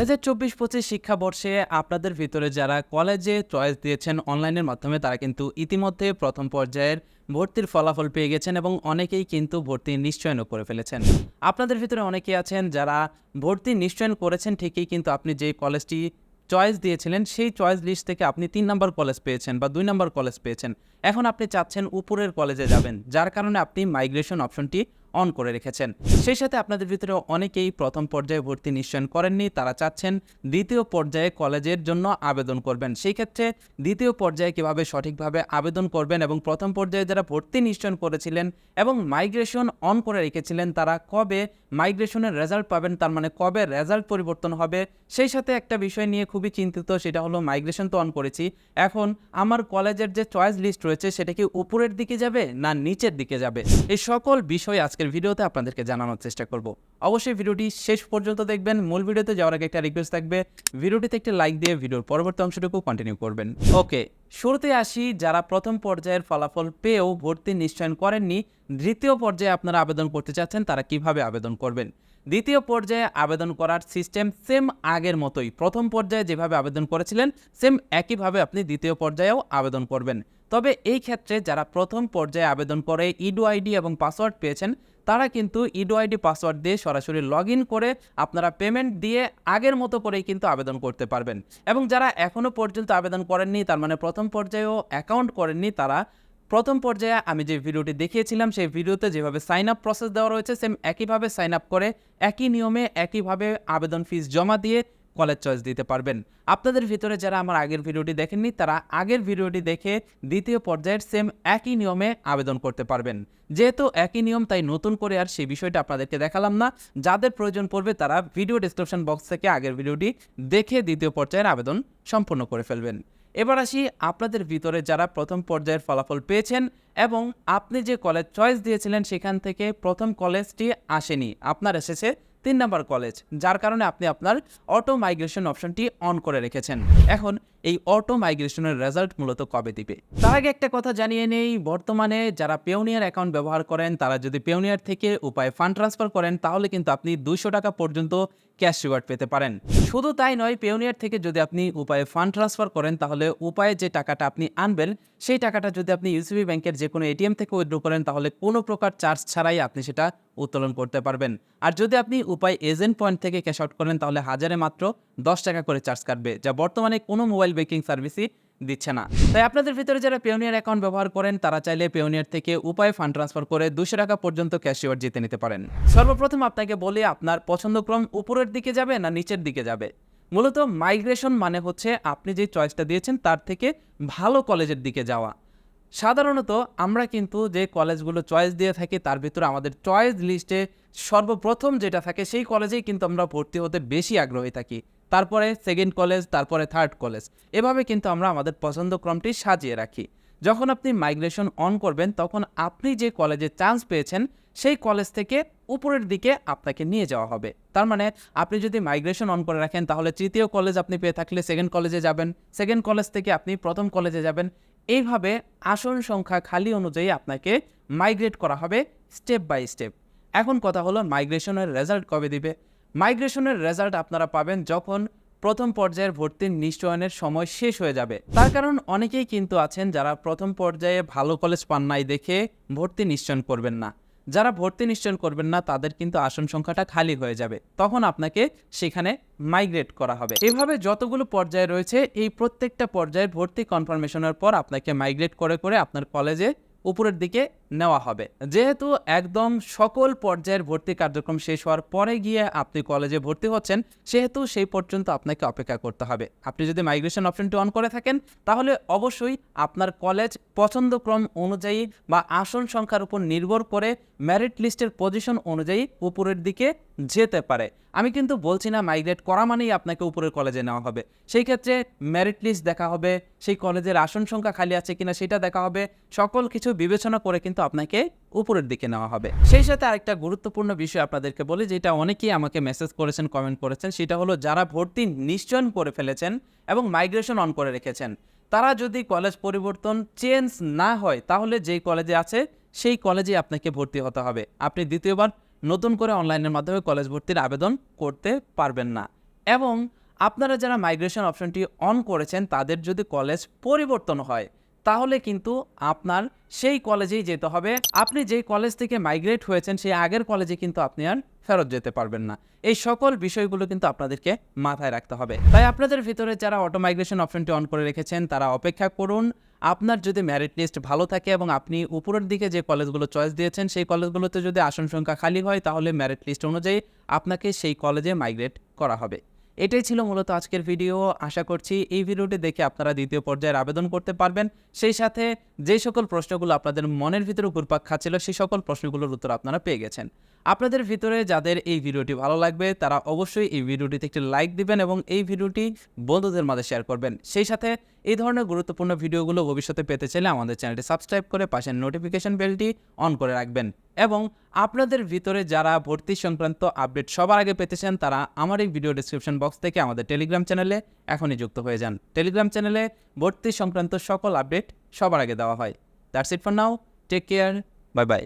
হাজার চব্বিশ পঁচিশ শিক্ষাবর্ষে আপনাদের ভিতরে যারা কলেজে চয়েস দিয়েছেন অনলাইনের মাধ্যমে, তারা কিন্তু ইতিমধ্যে প্রথম পর্যায়ের ভর্তির ফলাফল পেয়ে গেছেন এবং অনেকেই কিন্তু ভর্তি নিশ্চয়নও করে ফেলেছেন। আপনাদের ভিতরে অনেকেই আছেন যারা ভর্তি নিশ্চয়ন করেছেন, ঠিকই কিন্তু আপনি যে কলেজটি চয়েস দিয়েছিলেন, সেই চয়েস লিস্ট থেকে আপনি তিন নম্বর কলেজ পেয়েছেন বা দুই নম্বর কলেজ পেয়েছেন। এখন আপনি চাচ্ছেন উপরের কলেজে যাবেন, যার কারণে আপনি মাইগ্রেশন অপশনটি অন করে রেখেছেন। সেই সাথে আপনাদের ভিতরে অনেকেই প্রথম পর্যায়ে ভর্তি নিশ্চয়ন করেননি। তারা চাচ্ছেন দ্বিতীয় পর্যায়ে কলেজের জন্য আবেদন করবেন। সেই ক্ষেত্রে দ্বিতীয় পর্যায়ে কীভাবে সঠিকভাবে আবেদন করবেন এবং প্রথম পর্যায়ে যারা ভর্তি নিশ্চয়ন করেছিলেন এবং মাইগ্রেশন অন করে রেখেছিলেন, তারা কবে মাইগ্রেশনের রেজাল্ট পাবেন, তার মানে কবে রেজাল্ট পরিবর্তন হবে, সেই সাথে একটা বিষয় নিয়ে খুবই চিন্তিত, সেটা হলো মাইগ্রেশন তো অন করেছি। এখন আমার কলেজের যে চয়েস লিস্ট রয়েছে, সেটা কি উপরের দিকে যাবে না নিচের দিকে যাবে? এই সকল বিষয় আজকের ভিডিওতে আপনাদেরকে জানানোর চেষ্টা করব। অবশ্যই ভিডিওটি শেষ পর্যন্ত দেখবেন। মূল ভিডিওতে যাওয়ার আগে একটা রিকোয়েস্ট থাকবে। ভিডিওটিতে একটি লাইক দিয়ে ভিডিওর পরবর্তী অংশটুকু কন্টিনিউ করবেন। ওকে শুরুতে আসি। যারা প্রথম পর্যায়ের ফলাফল পেয়েও ভর্তি নিশ্চয়ন করেননি, দ্বিতীয় পর্যায়ে আপনারা আবেদন করতে চাচ্ছেন, তারা কীভাবে আবেদন করবেন? দ্বিতীয় পর্যায়ে আবেদন করার সিস্টেম সেম আগের মতোই। প্রথম পর্যায়ে যেভাবে আবেদন করেছিলেন সেম একইভাবে আপনি দ্বিতীয় পর্যায়েও আবেদন করবেন। তবে এই ক্ষেত্রে যারা প্রথম পর্যায়ে আবেদন করে ইডো আইডি এবং পাসওয়ার্ড পেয়েছেন, তারা কিন্তু ইডো আইডি পাসওয়ার্ড দিয়ে সরাসরি লগ করে আপনারা পেমেন্ট দিয়ে আগের মতো করেই কিন্তু আবেদন করতে পারবেন। এবং যারা এখনও পর্যন্ত আবেদন করেননি, তার মানে প্রথম পর্যায়েও অ্যাকাউন্ট করেননি, তারা প্রথম পর্যায়ে আমি যে ভিডিওটি দেখিয়েছিলাম, সেই ভিডিওতে যেভাবে সাইন আপ প্রসেস দেওয়া রয়েছে সেম একইভাবে সাইন আপ করে একই নিয়মে একইভাবে আবেদন ফিস জমা দিয়ে কলেজ চয়েস দিতে পারবেন। আপনাদের ভিতরে যারা আমার আগের ভিডিওটি দেখেননি, তারা আগের ভিডিওটি দেখে দ্বিতীয় পর্যায়ের সেম একই নিয়মে আবেদন করতে পারবেন। যেহেতু একই নিয়ম, তাই নতুন করে আর সেই বিষয়টা আপনাদেরকে দেখালাম না। যাদের প্রয়োজন পড়বে, তারা ভিডিও ডিসক্রিপশন বক্স থেকে আগের ভিডিওটি দেখে দ্বিতীয় পর্যায়ের আবেদন সম্পূর্ণ করে ফেলবেন। এবার আসি আপনাদের ভিতরে যারা প্রথম পর্যায়ের ফলাফল পেয়েছেন এবং আপনি যে কলেজ চয়েস দিয়েছিলেন, সেখান থেকে প্রথম কলেজটি আসেনি, আপনার এসেছে তিন নম্বর কলেজ যার কারণে আপনি আপনার অটো মাইগ্রেশন অপশনটি অন করে রেখেছেন। এখন এই অটো মাইগ্রেশনের রেজাল্ট মূলত কবে দিবে? তার আগে একটা কথা জানিয়ে নেই, বর্তমানে যারা পেওনিয়ার অ্যাকাউন্ট ব্যবহার করেন, তারা যদি পেওনিয়ার থেকে উপায় ফান্ড ট্রান্সফার করেন, তাহলে কিন্তু আপনি দুশো টাকা পর্যন্ত ক্যাশ রিওয়ার্ড পেতে পারেন। শুধু তাই নয় পেওনিয়ার থেকে যদি আপনি উপায়ে ফান্ড ট্রান্সফার করেন, তাহলে উপায়ে যে টাকাটা আপনি আনবেন, সেই টাকাটা যদি আপনি ইউসিবি ব্যাংকের যে কোনো এটিএম থেকে উইথড্র করেন, তাহলে কোনো প্রকার চার্জ ছাড়াই আপনি সেটা উত্তোলন করতে পারবেন। আর যদি আপনি উপায় এজেন্ট পয়েন্ট থেকে ক্যাশ আউট করেন, তাহলে হাজারে মাত্র দশ টাকা করে চার্জ কাটবে, যা বর্তমানে কোনো মোবাইল ব্যাংকিং সার্ভিসই দিচ্ছে না। তাই আপনাদের ভিতরে যারা পেওনিয়ার অ্যাকাউন্ট ব্যবহার করেন, তারা চাইলে পেওনিয়ার থেকে উপায় ফান্ড ট্রান্সফার করে দুশো টাকা পর্যন্ত ক্যাশ রিওয়ার্ড জিতে নিতে পারেন। সর্বপ্রথম আপনাকে বলি, আপনার পছন্দক্রম উপরের দিকে যাবে না নিচের দিকে যাবে? মূলত মাইগ্রেশন মানে হচ্ছে আপনি যে চয়েসটা দিয়েছেন, তার থেকে ভালো কলেজের দিকে যাওয়া। সাধারণত আমরা কিন্তু যে কলেজগুলো চয়েস দিয়ে থাকি, তার ভিতরে আমাদের চয়েস লিস্টে সর্বপ্রথম যেটা থাকে, সেই কলেজেই কিন্তু আমরা ভর্তি হতে বেশি আগ্রহী থাকি। তারপরে সেকেন্ড কলেজ তারপরে থার্ড কলেজ এভাবে কিন্তু আমরা আমাদের পছন্দক্রমটি সাজিয়ে রাখি। যখন আপনি মাইগ্রেশন অন করবেন, তখন আপনি যে কলেজে চান্স পেয়েছেন, সেই কলেজ থেকে উপরের দিকে আপনাকে নিয়ে যাওয়া হবে। তার মানে আপনি যদি মাইগ্রেশন অন করে রাখেন, তাহলে তৃতীয় কলেজ আপনি পেয়ে থাকলে সেকেন্ড কলেজে যাবেন সেকেন্ড কলেজ থেকে আপনি প্রথম কলেজে যাবেন। এইভাবে আসন সংখ্যা খালি অনুযায়ী আপনাকে মাইগ্রেট করা হবে স্টেপ বাই স্টেপ এখন কথা হলো মাইগ্রেশনের রেজাল্ট কবে দিবে? মাইগ্রেশনের রেজাল্ট আপনারা পাবেন যখন প্রথম পর্যায়ের ভর্তির নিশ্চয়নের সময় শেষ হয়ে যাবে। তার কারণ অনেকেই কিন্তু আছেন যারা প্রথম পর্যায়ে ভালো কলেজ পান নাই দেখে ভর্তি নিশ্চয়ন করবেন না। যারা ভর্তি নিশ্চয়ন করবেন না, তাদের কিন্তু আসন সংখ্যাটা খালি হয়ে যাবে। তখন আপনাকে সেখানে মাইগ্রেট করা হবে। এভাবে যতগুলো পর্যায়ে রয়েছে, এই প্রত্যেকটা পর্যায়ের ভর্তি কনফার্মেশনের পর আপনাকে মাইগ্রেট করে করে আপনার কলেজে উপরের দিকে নেওয়া হবে। যেহেতু একদম সকল পর্যায়ের ভর্তি কার্যক্রম শেষ হওয়ার পরে গিয়ে আপনি কলেজে ভর্তি হচ্ছেন, সেহেতু সেই পর্যন্ত আপনাকে অপেক্ষা করতে হবে। আপনি যদি মাইগ্রেশন অপশনটি অন করে থাকেন, তাহলে অবশ্যই আপনার কলেজ পছন্দক্রম অনুযায়ী বা আসন সংখ্যার উপর নির্ভর করে মেরিট লিস্টের পজিশন অনুযায়ী উপরের দিকে যেতে পারে। আমি কিন্তু বলছি না মাইগ্রেট করা মানেই আপনাকে উপরের কলেজে নেওয়া হবে। সেই ক্ষেত্রে মেরিট লিস্ট দেখা হবে, সেই কলেজের আসন সংখ্যা খালি আছে কিনা সেটা দেখা হবে, সকল কিছু বিবেচনা করে কিন্তু আপনাকে উপরের দিকে নেওয়া হবে। সেই সাথে আরেকটা গুরুত্বপূর্ণ বিষয় আপনাদেরকে বলি, যেটা অনেকেই আমাকে মেসেজ করেছেন কমেন্ট করেছেন, সেটা হলো যারা ভর্তি নিশ্চয়ন করে ফেলেছেন এবং মাইগ্রেশন অন করে রেখেছেন, তারা যদি কলেজ পরিবর্তন চেঞ্জ না হয়, তাহলে যেই কলেজে আছে, সেই কলেজে আপনাকে ভর্তি হতে হবে। আপনি দ্বিতীয়বার নতুন করে অনলাইনের মাধ্যমে কলেজ ভর্তির আবেদন করতে পারবেন না। এবং আপনারা যারা মাইগ্রেশন অপশনটি অন করেছেন, তাদের যদি কলেজ পরিবর্তন হয় তাহলে কিন্তু আপনার সেই কলেজেই যেতে হবে। আপনি যেই কলেজ থেকে মাইগ্রেট হয়েছেন, সেই আগের কলেজে কিন্তু আপনি আর ফেরত যেতে পারবেন না। এই সকল বিষয়গুলো কিন্তু আপনাদেরকে মাথায় রাখতে হবে। তাই আপনাদের ভিতরে যারা অটো মাইগ্রেশন অপশনটি অন করে রেখেছেন, তারা অপেক্ষা করুন। আপনার যদি মেরিট লিস্ট ভালো থাকে এবং আপনি উপরের দিকে যে কলেজগুলো চয়েস দিয়েছেন, সেই কলেজগুলোতে যদি আসন সংখ্যা খালি হয়, তাহলে মেরিট লিস্ট অনুযায়ী আপনাকে সেই কলেজে মাইগ্রেট করা হবে। এটাই ছিল মূলত আজকের ভিডিও। আশা করছি এই ভিডিওটি দেখে আপনারা দ্বিতীয় পর্যায়ের আবেদন করতে পারবেন। সেই সাথে যে সকল প্রশ্নগুলো আপনাদের মনের ভিতরে ঘুরপাক খাচ্ছিল, সেই সকল প্রশ্নগুলোর উত্তর আপনারা পেয়ে গেছেন। আপনাদের ভিতরে যাদের এই ভিডিওটি ভালো লাগবে, তারা অবশ্যই এই ভিডিওটিতে একটি লাইক দিবেন এবং এই ভিডিওটি বন্ধুদের মাঝে শেয়ার করবেন। সেই সাথে এই ধরনের গুরুত্বপূর্ণ ভিডিওগুলো ভবিষ্যতে পেতে চাইলে আমাদের চ্যানেলটি সাবস্ক্রাইব করে পাশের নোটিফিকেশন বেলটি অন করে রাখবেন। এবং আপনাদের ভিতরে যারা ভর্তি সংক্রান্ত আপডেট সবার আগে পেতে চান, তারা আমার এই ভিডিও ডিসক্রিপশন বক্স থেকে আমাদের টেলিগ্রাম চ্যানেলে এখনই যুক্ত হয়ে যান। টেলিগ্রাম চ্যানেলে ভর্তি সংক্রান্ত সকল আপডেট সবার আগে দেওয়া হয়। That's it for now take care bye bye